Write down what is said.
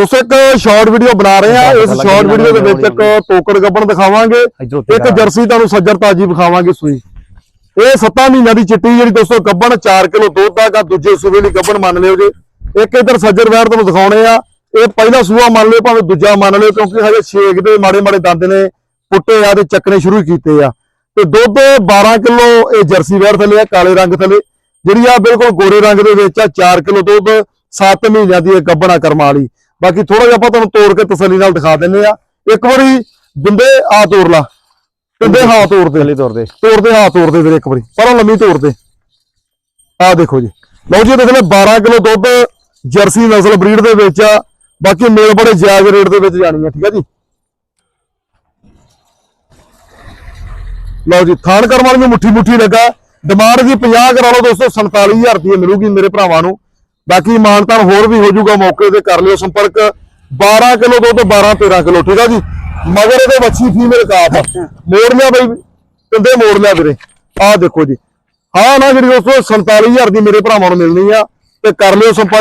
ਦੋਸਤੋ ਇੱਕ short video ਬਣਾ ਰਹੇ ਆ ਇਸ ਸ਼ਾਰਟ ਵੀਡੀਓ ਦੇ ਵਿੱਚ ਇੱਕ ਤੋਕੜ ਗੱਬਣ ਦਿਖਾਵਾਂਗੇ। ਇੱਕ ਜਰਸੀ ਤੁਹਾਨੂੰ ਸੱਜਰ ਤਾਜੀ ਵਿਖਾਵਾਂਗੇ ਸੂਈ। ਇਹ 7 ਮਹੀਨਿਆਂ ਦੀ ਚਿੱਟੀ ਜਿਹੜੀ ਦੋਸਤੋ ਗੱਬਣ 4 ਕਿਲੋ ਦੁੱਧ ਦਾ ਗਾ ਦੂਜੇ ਸੂਬੇ ਦੀ ਗੱਬਣ ਮੰਨ ਲਿਓ ਜੇ। ਇੱਕ ਇਧਰ ਸੱਜਰ ਵੈਰ ਤੁਹਾਨੂੰ ਦਿਖਾਉਣੇ ਆ। ਇਹ ਪਹਿਲਾ ਸੂਆ ਮੰਨ ਲਿਓ ਭਾਵੇਂ ਦੂਜਾ ਮੰਨ ਲਿਓ ਕਿਉਂਕਿ ਹਜੇ ਛੇਕ ਦੇ ਮਾੜੇ ਮਾੜੇ ਦੰਦ ਨੇ ਪੁੱਟੇ ਆ ਤੇ ਚੱਕਣੇ ਸ਼ੁਰੂ ਕੀਤੇ ਆ। ਤੇ ਦੁੱਧ 12 ਕਿਲੋ ਇਹ ਜਰਸੀ ਵੈਰ ਥੱਲੇ ਆ ਕਾਲੇ ਰੰਗ ਥੱਲੇ। ਜਿਹੜੀ ਆ ਬਿਲਕੁਲ ਗੋਰੇ ਰੰਗ ਦੇ ਵਿੱਚ ਆ 4 ਕਿਲੋ ਦੁੱਧ 7 ਮਹੀਨਿਆਂ ਦੀ ਇਹ ਗੱਬਣਾ ਕਰਮਾ ਵਾਲੀ। ਬਾਕੀ ਥੋੜਾ ਜਿਹਾ ਆਪਾਂ ਤੁਹਾਨੂੰ ਤੋੜ ਕੇ ਤਸੱਲੀ ਨਾਲ ਦਿਖਾ ਦਿੰਨੇ ਆ ਇੱਕ ਵਾਰੀ ਬਿੰਦੇ ਆ ਤੋੜ ਲਾ। ਬਿੰਦੇ ਹਾਂ ਤੋੜ ਦੇ। ਪਹਿਲੇ ਤੌਰ ਤੇ ਤੋੜ ਦੇ ਹਾਂ ਤੋੜ ਦੇ ਵੀਰੇ ਇੱਕ ਵਾਰੀ। ਪਰਾਂ ਲੰਮੀ ਤੋੜ ਦੇ। ਆਹ ਦੇਖੋ ਜੀ। ਲਓ ਜੀ ਦੇਖ ਲੈ 12 ਕਿਲੋ ਦੁੱਧ ਜਰਸੀ ਨਸਲ ਬਰੀਡ ਦੇ ਵਿੱਚ ਆ। ਬਾਕੀ ਮੇਲ ਬੜੇ ਜਾਇਜ਼ ਰੇਟ ਦੇ ਵਿੱਚ ਜਾਣੀ ਆ ਠੀਕ ਆ ਜੀ? ਲਓ ਜੀ ਥਾਣ ਕਰਮ ਵਾਲੀ ਨੂੰ ਮੁੱਠੀ ਮੁੱਠੀ ਲੱਗਾ। ਡਿਮਾਂਡ ਜੀ 50 ਕਰਾ ਲਓ ਦੋਸਤੋ 47000 ਰੁਪਏ ਮਿਲੂਗੀ ਮੇਰੇ ਭਰਾਵਾਂ ਨੂੰ। ਬਾਕੀ ਮਾਨਤਾਨ ਹੋਰ ਵੀ ਹੋ ਜਾਊਗਾ ਮੌਕੇ ਤੇ ਕਰ ਲਿਓ ਸੰਪਰਕ। 12 ਕਿਲੋ ਦੁੱਧ 12 13 ਕਿਲੋ ਠੀਕ ਆ ਜੀ? ਮਗਰ ਇਹਦੇ ਵੱਛੀ ਫੀਮੇਲ ਕਾਫ ਆ। ਮੋੜ ਲਿਆ ਬਈ ਕੰਦੇ ਮੋੜ ਲਿਆ ਵੀਰੇ। ਆਹ ਦੇਖੋ ਜੀ। ਹਾਂ ਨਾ ਜਿਹੜੀ ਦੋਸਤੋ 47000 ਦੀ ਮੇਰੇ ਭਰਾਵਾਂ ਨੂੰ ਮਿਲਣੀ ਆ ਤੇ ਕਰ ਲਿਓ ਸੰਪਰਕ।